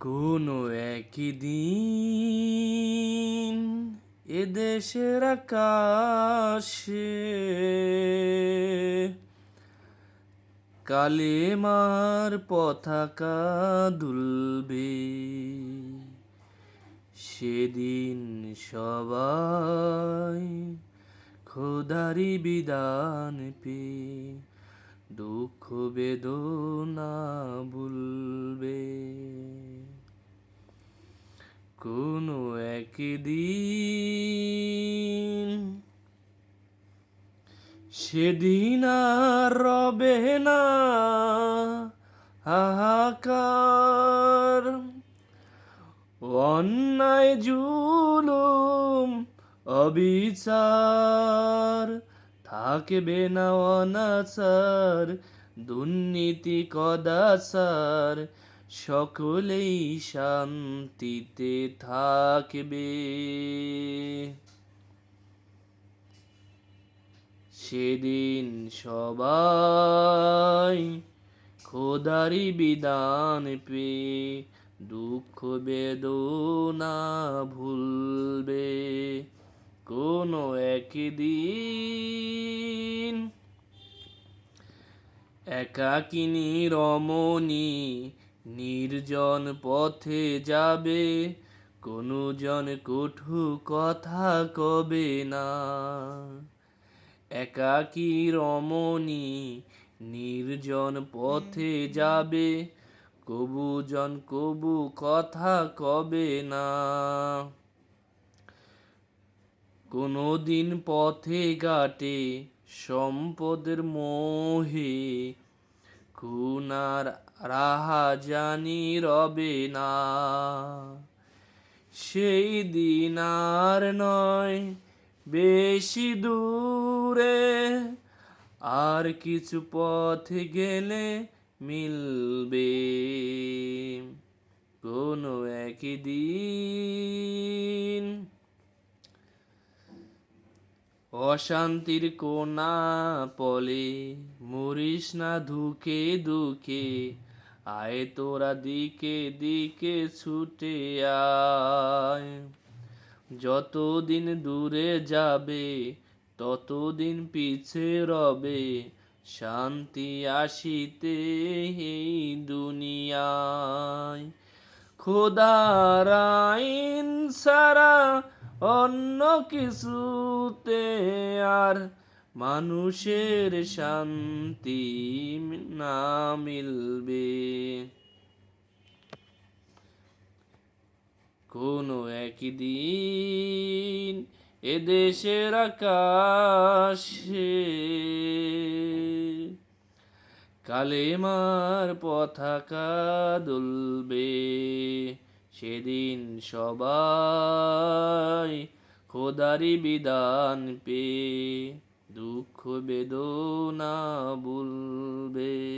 কোনো একদিন এদেশের আকাশে কালেমার পতাকা দুলবে। সেদিন সবাই খোদারি বিধান পে দুঃখ বেদনা ভুলবে। কোনো একদিন সেদিন আর রবে না হাহাকার অন্যায়, জুলুম, অবিচার থাকবে না অনাচার, দুর্নীতি, কদাচার সকলেই শান্তিতে থাকবে। সেদিন সবাই খোদারি বিধান পে দুঃখ বেদনা ভুলবে। কোনো একদিন একাকিনী রমণী নির্জন পথে যাবে কোনো জন কটু কথা কবে না। একাকী রমণী নির্জন পথে যাবে কবু জন কবু কথা কবে না। কোনো দিন পথে ঘাটে সম্পদের মোহে খুনার রাহা জানি রবে না। সেই দিন আর নয়, বেশি দূরে আর কিছু পথ গেলে মিলবে। কোনো একদিন অশান্তির কোনা পলে, মরিস না ধুকে দুকে আয় তোরা দিকে দিকে ছুটে আয়। যতদিন দূরে যাবে, ততদিন পিছে রবে, শান্তি আসিতে এই দুনিয়ায়। খোদার আইন সারা অন্য কিছুতে আর মানুষের শান্তি না মিলবে। কোনো একদিন এদেশের আকাশে কালেমার পতাকা দুলবে। সেদিন সবাই খোদারি বিধান পে দুঃখ বেদনা বলবে।